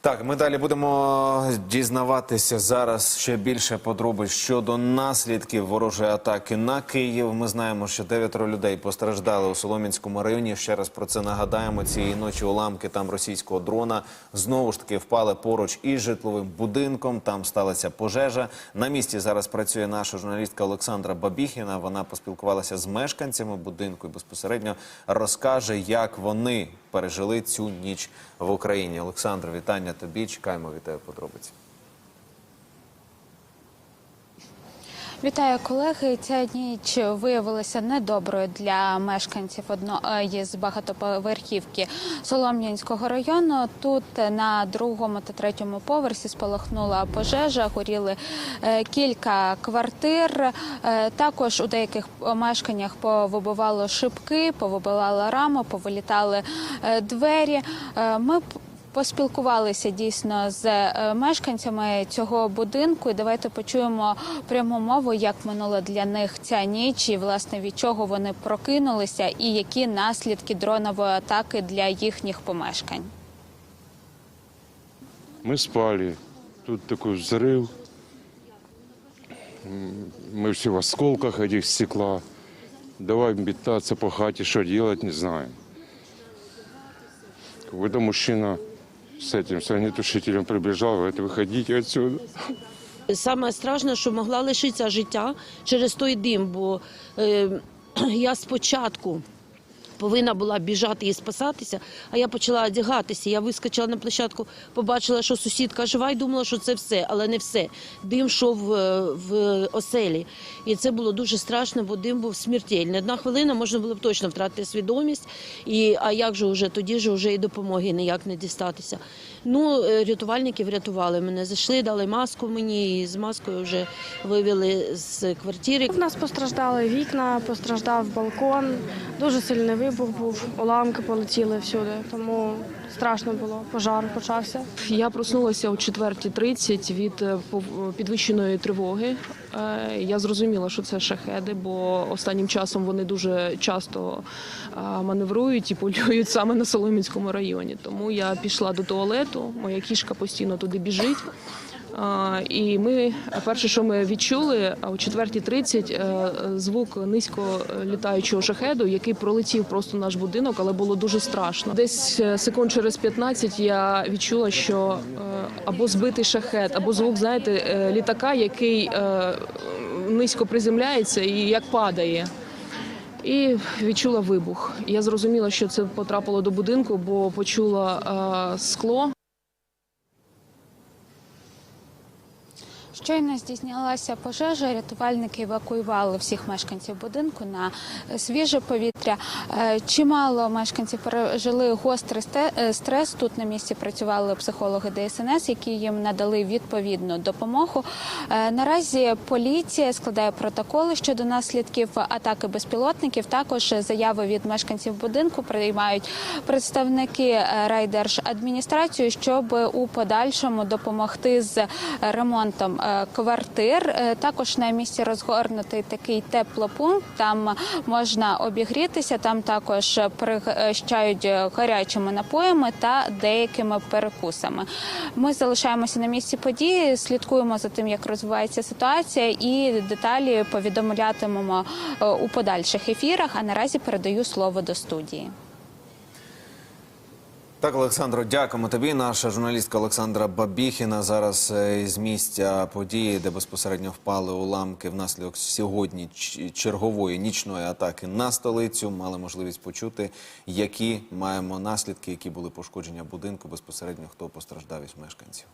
Так, ми далі будемо дізнаватися зараз ще більше подробиць щодо наслідків ворожої атаки на Київ. Ми знаємо, що дев'ятеро людей постраждали у Солом'янському районі. Ще раз про це нагадаємо. Цієї ночі уламки там російського дрона знову ж таки впали поруч із житловим будинком. Там сталася пожежа. На місці зараз працює наша журналістка Олександра Бабіхіна. Вона поспілкувалася з мешканцями будинку і безпосередньо розкаже, як вони пережили цю ніч в Україні. Олександр, вітання тобі. Чекаємо від тебе подробиці. Вітаю колеги. Ця ніч виявилася недоброю для мешканців одної з багатоповерхівки Солом'янського району. Тут на другому та третьому поверсі спалахнула пожежа, горіли е, кілька квартир. Е, Також у деяких мешканнях повибивало шибки, повибивала раму, повилітали е, двері. Е, Ми Поспілкувалися дійсно з е, мешканцями цього будинку. І давайте почуємо пряму мову, як минула для них ця ніч, і власне від чого вони прокинулися, і які наслідки дронової атаки для їхніх помешкань. Мы спали. Тут такой взрыв. М, Мы все в осколках этих стекла. Давай метаться по хате, что делать, не знаем. Какой-то мужчина с этим, с огнетушителем прибежал, говорит, выходите отсюда. Саме страшне, що могла лишитися життя через той дим, бо е, я спочатку повинна була біжати і спасатися, а я почала одягатися. Я вискочила на площадку, побачила, що сусідка жива і думала, що це все, але не все. Дим йшов е, в оселі. І це було дуже страшно, бо дим був смертельний. Одна хвилина можна було б точно втратити свідомість. І, а як же вже тоді ж вже і допомоги ніяк не дістатися. Ну, е, рятувальники врятували мене. Зайшли, дали маску мені, і з маскою вже вивели з квартири. У нас постраждали вікна, постраждав балкон, дуже сильний вибух був, уламки полетіли всюди, тому страшно було. Пожар почався. Я проснулася о 4.30 від е, підвищеної тривоги. Е, Я зрозуміла, що це шахеди, бо останнім часом вони дуже часто е, маневрують і полюють саме на Соломінському районі. Тому я пішла до туалету. Моя кішка постійно туди біжить. І ми перше, що ми відчули, о 4.30 е, звук низько літаючого шахеду, який пролетів просто наш будинок, але було дуже страшно. Десь е, секунд через 15 я відчула, що е, або збитий шахет, або звук, знаєте, літака, який низько приземляється і як падає. І відчула вибух. Я зрозуміла, що це потрапило до будинку, бо почула скло. Щойно здійснялася пожежа. Рятувальники евакуювали всіх мешканців будинку на е, свіже повітря. Е, Чимало мешканців пережили гострий е, стрес. Тут на місці працювали психологи ДСНС, які їм надали відповідну допомогу. Наразі поліція складає протоколи щодо наслідків атаки безпілотників. Також заяви від мешканців будинку приймають представники райдержадміністрації, щоб у подальшому допомогти з ремонтом квартир. Е, Також на місці розгорнутий такий теплопункт. Там можна обігрітися. Там також пригощають гарячими напоями та деякими перекусами. Ми залишаємося на місці події, слідкуємо за тим, як розвивається ситуація, і деталі повідомлятимемо е, у подальших ефірах. А наразі передаю слово до студії. Так, Олександро, дякуємо тобі. Наша журналістка Олександра Бабіхіна зараз з із місця події, де безпосередньо впали уламки внаслідок сьогодні чергової нічної атаки на столицю. Мали можливість почути, які маємо наслідки, які були пошкодження будинку безпосередньо хто постраждав із мешканців.